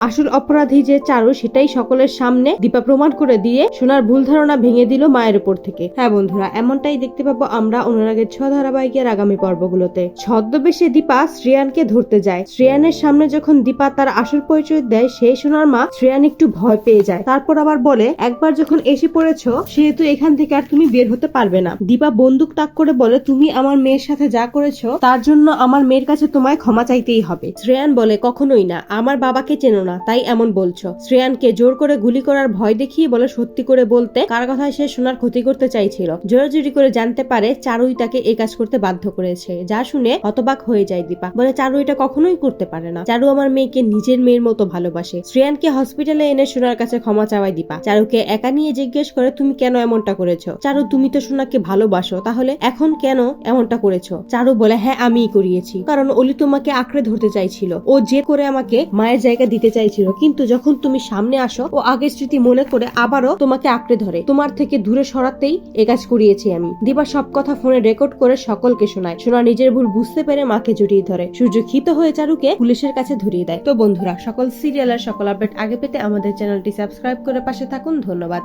আসল অপরাধী যে চারু, সেটাই সকলের সামনে দীপা প্রমাণ করে দিয়ে সোনার ভুল ধারণা ভেঙে দিল মায়ের উপর থেকে। হ্যাঁ বন্ধুরা, এমনটাই দেখতে পাবো আমরা অনুরাগের ছ ধারাবাহিকের আগামী পর্বগুলোতে। ছদ্মবেশে দীপা শ্রেয়ানকে ধরতে যায়। শ্রেয়ানের সামনে যখন দীপা তার আসল পরিচয় দেয় সেই সোনার মা শ্রেয়ান একটু ভয় পেয়ে যায়। তারপর আবার বলে, একবার যখন এসে পড়েছ, সেহেতু এখান থেকে আর তুমি বের হতে পারবে না। দীপা বন্দুক তাক করে বলে, তুমি আমার মেয়ের সাথে যা করেছ, তার জন্য আমার মেয়ের কাছে তোমায় ক্ষমা চাইতেই হবে। শ্রেয়ান বলে, কখনোই না। আমার বাবাকে চেনো না। তাই এমন বলছো। শ্রেয়ানকে জোর করে গুলি করার ভয় দেখিয়ে বলে সত্যি করে বলতে কার কথায় সে সোনার ক্ষতি করতে চাইছিল। জোরাজুরি করে জানতে পারে চারুই তাকে এই কাজ করতে বাধ্য করেছে। যা শুনে হতবাক হয়ে যায় দীপা। বলে চারু এটা কখনোই করতে পারে না। চারু আমার মেয়েকে নিজের মেয়ের মতো ভালোবাসে। শ্রেয়ানকে হসপিটালে এনে সোনার কাছে ক্ষমা চাওয়ায় দীপা। চারুকে একা নিয়ে জিজ্ঞেস করে, তুমি কেন এমনটা করেছ? চারু, তুমি তো সোনাকে ভালোবাসো। তাহলে এখন কেন এমনটা করেছ? চারু বলে হ্যাঁ আমিই করিয়েছি। কারণ অলি তোমাকে আঁকড়ে ধরতে চাইছিল। ও যে করে আমাকে মায়ের জায়গা দিতে চাইছিল, কিন্তু যখন তুমি সামনে আসো, ও আগের স্মৃতি মনে করে আবারও তোমাকে আঁকড়ে ধরে। তোমার থেকে দূরে সরাতেই এ কাজ করিয়েছি আমি। দিবা সব কথা ফোনে রেকর্ড করে সকলকে শোনায়। সোনা নিজের ভুল বুঝতে পেরে মাকে জড়িয়ে ধরে। সূর্য ক্ষিত হয়ে চারুকে পুলিশের কাছে ধরিয়ে দেয়। তো বন্ধুরা, সকল সিরিয়ালের সকল আপডেট আগে পেতে আমাদের চ্যানেলটি সাবস্ক্রাইব করে পাশে থাকুন। ধন্যবাদ।